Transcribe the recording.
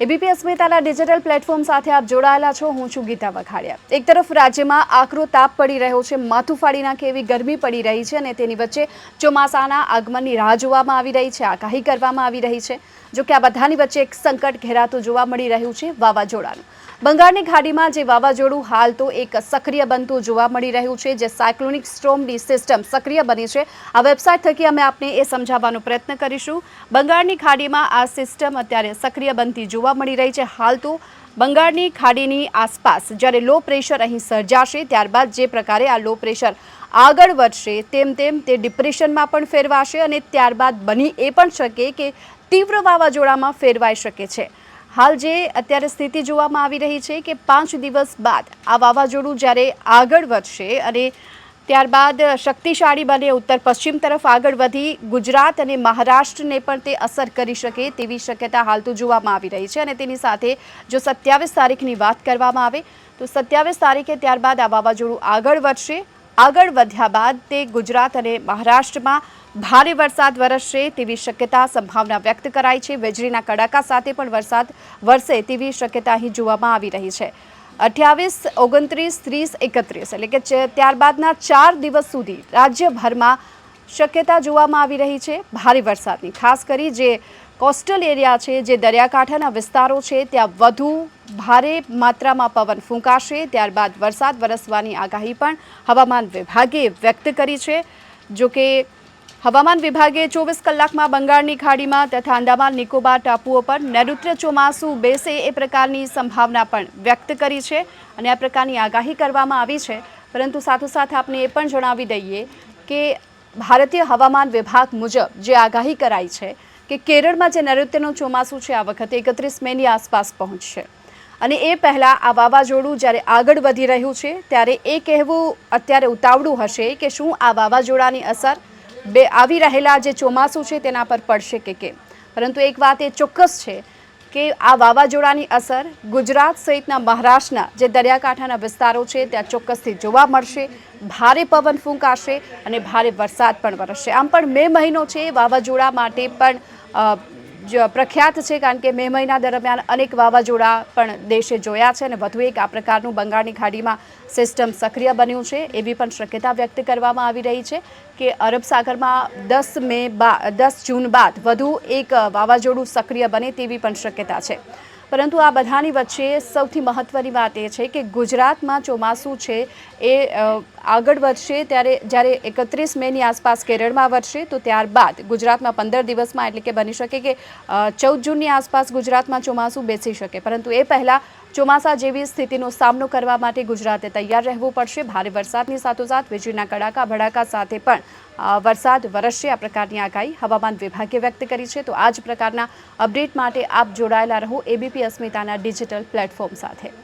ABP અસ્મિતાના digital platform સાથે આપ જોડાયેલા છો. હું છું ગીતા વખાડિયા એક તરફ રાજ્યમાં આકરો તાપ પડી રહ્યો છે માથું ફાડી નાખે એવી ગરમી પડી રહી છે અને તેની વચ્ચે ચોમાસાના આગમનની રાહ જોવામાં આવી રહી છે, આગાહી કરવામાં આવી રહી છે. જો કે આ બધાની વચ્ચે એક સંકટ ઘેરાતું જોવા મળી રહ્યું છે, વાવાઝોડાનું. બંગાળની ખાડીમાં જે વાવાઝોડું હાલ તો એક સક્રિય બનતું જોવા મળી રહ્યું છે, જે સાયક્લોનિક સ્ટ્રોમની સિસ્ટમ સક્રિય બની છે. આ વેબસાઇટ થકી અમે આપને એ સમજાવવાનો પ્રયત્ન કરીશું. બંગાળની ખાડીમાં આ સિસ્ટમ અત્યારે સક્રિય બનતી જોવા મળી રહી છે. હાલ તો બંગાળની ખાડીની આસપાસ જ્યારે લો પ્રેશર અહીં સર્જાશે, ત્યારબાદ જે પ્રકારે આ લો પ્રેશર આગળ વધશે, તેમ તેમ તે ડિપ્રેશનમાં પણ ફેરવાશે અને ત્યારબાદ બની એ પણ શકે કે તીવ્ર વાવાઝોડામાં ફેરવાઈ શકે છે. હાલ જે અત્યારે સ્થિતિ જોવામાં આવી રહી છે કે પાંચ દિવસ બાદ આ વાવાઝોડું જ્યારે આગળ વધશે અને ત્યારબાદ શક્તિશાળી બને ઉત્તર પશ્ચિમ તરફ આગળ વધી ગુજરાત અને મહારાષ્ટ્રને પણ તે અસર કરી શકે તેવી શક્યતા હાલ તો જોવામાં આવી રહી છે અને તેની સાથે જો સત્યાવીસ તારીખની વાત કરવામાં આવે તો સત્યાવીસ તારીખે ત્યારબાદ આ વાવાઝોડું આગળ વધશે. આગળ વધ્યા બાદ તે ગુજરાત અને મહારાષ્ટ્રમાં ભારે વરસાદ વરસશે તેવી શક્યતા સંભાવના વ્યક્ત કરાઈ છે. વીજળીના કડાકા સાથે પણ વરસાદ વરસે તેવી શક્યતા અહીં જોવામાં આવી રહી છે. અઠ્યાવીસ, ઓગણત્રીસ, ત્રીસ, એકત્રીસ એટલે કે ત્યારબાદના ચાર દિવસ સુધી રાજ્યભરમાં શક્યતા જોવામાં આવી રહી છે ભારે વરસાદની, ખાસ કરી જે કોસ્ટલ એરિયા છે, જે દરિયાકાંઠાના વિસ્તારો છે, ત્યાં વધુ ભારે માત્રામાં પવન ફૂંકાશે, ત્યારબાદ વરસાદ વરસવાની આગાહી પણ હવામાન વિભાગે વ્યક્ત કરી છે. જો કે હવામાન વિભાગે ચોવીસ કલાકમાં બંગાળની ખાડીમાં તથા અંદામાન નિકોબાર ટાપુઓ પર નૈઋત્ય ચોમાસું બેસે એ પ્રકારની સંભાવના પણ વ્યક્ત કરી છે અને આ પ્રકારની આગાહી કરવામાં આવી છે. પરંતુ સાથોસાથ આપને એ પણ જણાવી દઈએ કે ભારતીય હવામાન વિભાગ મુજબ જે આગાહી કરાઈ છે કે કેરળમાં જે નૈઋત્યનું ચોમાસું છે આ વખતે એકત્રીસ મેની આસપાસ પહોંચશે. અને એ પહેલાં આ વાવાઝોડું જ્યારે આગળ વધી રહ્યું છે, ત્યારે એ કહેવું અત્યારે ઉતાવળું હશે કે શું આ વાવાઝોડાની અસર બે આવી રહેલા જે ચોમાસું છે તેના પર પડશે કે કેમ? પરંતુ એક વાત એ ચોક્કસ છે કે આ વાવાઝોડાની અસર ગુજરાત સહિતના મહારાષ્ટ્રના જે દરિયાકાંઠાના વિસ્તારો છે, ત્યાં ચોક્કસથી જોવા મળશે. ભારે પવન ફૂંકાશે અને ભારે વરસાદ પણ વરસશે. આમ પણ મે મહિનો છે વાવાઝોડા માટે પણ જ પ્રખ્યાત છે, કારણ કે મે મહિના દરમિયાન અનેક વાવાઝોડા પણ દેશે જોયા છે અને વધુ એક આ પ્રકારનું બંગાળની ખાડીમાં સિસ્ટમ સક્રિય બન્યું છે. એવી પણ શક્યતા વ્યક્ત કરવામાં આવી રહી છે કે અરબ સાગરમાં દસ મે બા, દસ જૂન બાદ વધુ એક વાવાઝોડું સક્રિય બને તેવી પણ શક્યતા છે. પરંતુ આ બધાની વચ્ચે સૌથી મહત્ત્વની વાત એ છે કે ગુજરાતમાં ચોમાસું છે એ આગળ વધશે ત્યારે જ્યારે એકત્રીસ મેની આસપાસ કેરળમાં વધશે તો ત્યારબાદ ગુજરાતમાં પંદર દિવસમાં એટલે કે બની શકે કે ચૌદ જૂનની આસપાસ ગુજરાતમાં ચોમાસું બેસી શકે. પરંતુ એ પહેલાં ચોમાસા જેવી સ્થિતિનો સામનો કરવા માટે ગુજરાતે તૈયાર રહેવું પડશે. ભારે વરસાદની સાથોસાથ વીજળીના કડાકા, ભડાકા સાથે પણ વરસાદ વરસશે. આ પ્રકારની આગાહી હવામાન વિભાગે વ્યક્ત કરી છે. તો આ જ પ્રકારના અપડેટ માટે આપ જોડાયેલા રહો એબીપી અસ્મિતાના ડિજિટલ પ્લેટફોર્મ સાથે.